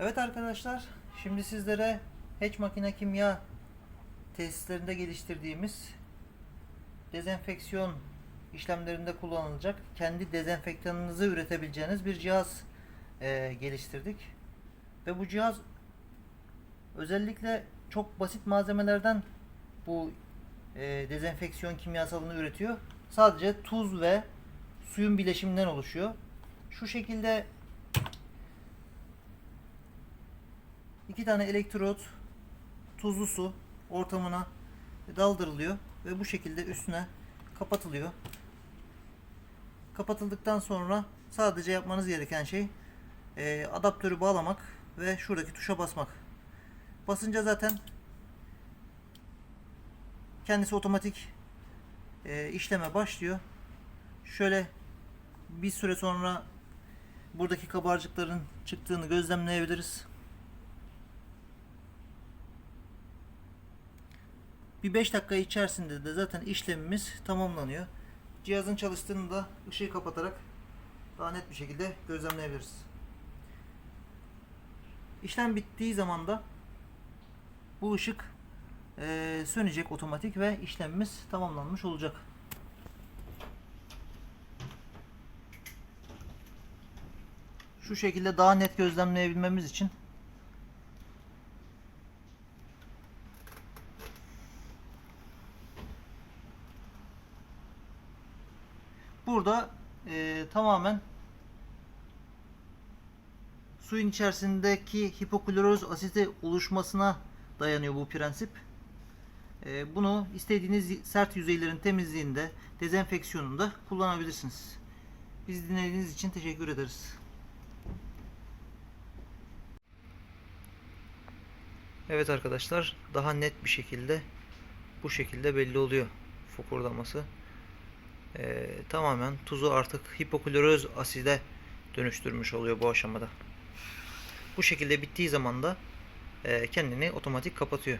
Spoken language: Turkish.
Evet arkadaşlar, şimdi sizlere Hatch makine kimya tesislerinde geliştirdiğimiz dezenfeksiyon işlemlerinde kullanılacak kendi dezenfektanınızı üretebileceğiniz bir cihaz eee, geliştirdik. Ve bu cihaz özellikle çok basit malzemelerden bu eee, dezenfeksiyon kimyasalını üretiyor. Sadece tuz ve suyun bileşiminden oluşuyor. Şu şekilde iki tane elektrot tuzlu su ortamına daldırılıyor ve bu şekilde üstüne kapatılıyor. Kapatıldıktan sonra sadece yapmanız gereken şey e, adaptörü bağlamak ve şuradaki tuşa basmak. Basınca zaten kendisi otomatik e, işleme başlıyor. Şöyle bir süre sonra buradaki kabarcıkların çıktığını gözlemleyebiliriz. Bir 5 dakika içerisinde de zaten işlemimiz tamamlanıyor. Cihazın çalıştığını da ışığı kapatarak daha net bir şekilde gözlemleyebiliriz. İşlem bittiği zaman da bu ışık eee, sönecek otomatik ve işlemimiz tamamlanmış olacak. Şu şekilde daha net gözlemleyebilmemiz için Burada e, tamamen suyun içerisindeki hipokloroz asiti oluşmasına dayanıyor bu prensip. E, bunu istediğiniz sert yüzeylerin temizliğinde, dezenfeksiyonunda kullanabilirsiniz. Bizi dinlediğiniz için teşekkür ederiz. Evet arkadaşlar daha net bir şekilde bu şekilde belli oluyor fokurdaması. Ee, tamamen tuzu artık hipokloroz aside dönüştürmüş oluyor bu aşamada. Bu şekilde bittiği zaman da e, kendini otomatik kapatıyor.